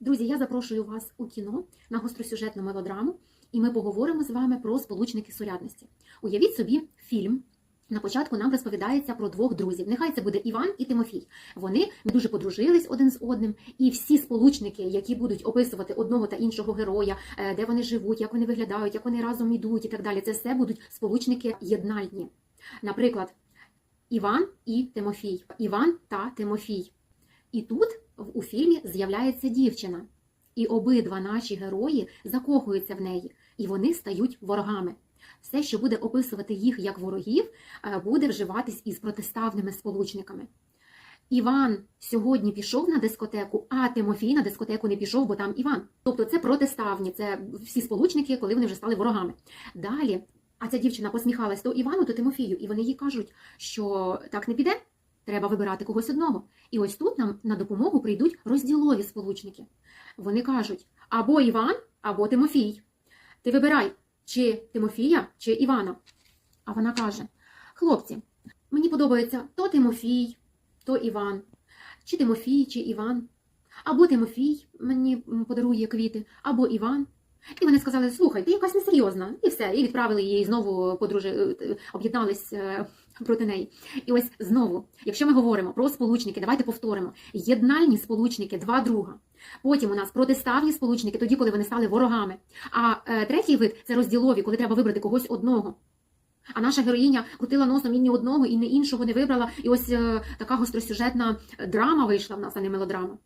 Друзі, я запрошую вас у кіно на гостросюжетну мелодраму, і ми поговоримо з вами про сполучники сурядності. Уявіть собі фільм. На початку нам розповідається про двох друзів. Нехай це буде Іван і Тимофій. Вони дуже подружились один з одним, і всі сполучники, які будуть описувати одного та іншого героя, е, де вони живуть, як вони виглядають, як вони разом йдуть і так далі. Це все будуть сполучники єднальні. Наприклад, Іван і Тимофій, Іван та Тимофій. І тут у фільмі з'являється дівчина, і обидва наші герої закохуються в неї, і вони стають ворогами. Все, що буде описувати їх як ворогів, е, буде вживатись із протиставними сполучниками. Іван сьогодні пішов на дискотеку, а Тимофій на дискотеку не пішов, бо там Іван. Тобто це протиставні, це всі сполучники, коли вони вже стали ворогами. Далі, а ця дівчина посміхалась то Івану, то Тимофію, і вони їй кажуть, що так не піде, треба вибирати когось одного. І ось тут нам на допомогу прийдуть розділові сполучники. Вони кажуть: або Іван, або Тимофій. Ти вибирай, чи Тимофія, чи Івана. А вона каже: Хлопці, мені подобається то Тимофій, то Іван, чи Тимофій, чи Іван. Або Тимофій мені подарує квіти, або Іван. І вони сказали: слухай, ти якась несерйозна. І все, і відправили її знову подружи, е, об'єднались е, проти неї. І ось знову, якщо ми говоримо про сполучники, давайте повторимо: єднальні сполучники, два друга. Потім у нас протиставні сполучники, тоді, коли вони стали ворогами. А е, третій вид це розділові, коли треба вибрати когось одного. А наша героїня крутила носом і ні одного, і ні іншого не вибрала. І ось така гостросюжетна драма вийшла в нас, а не мелодрама.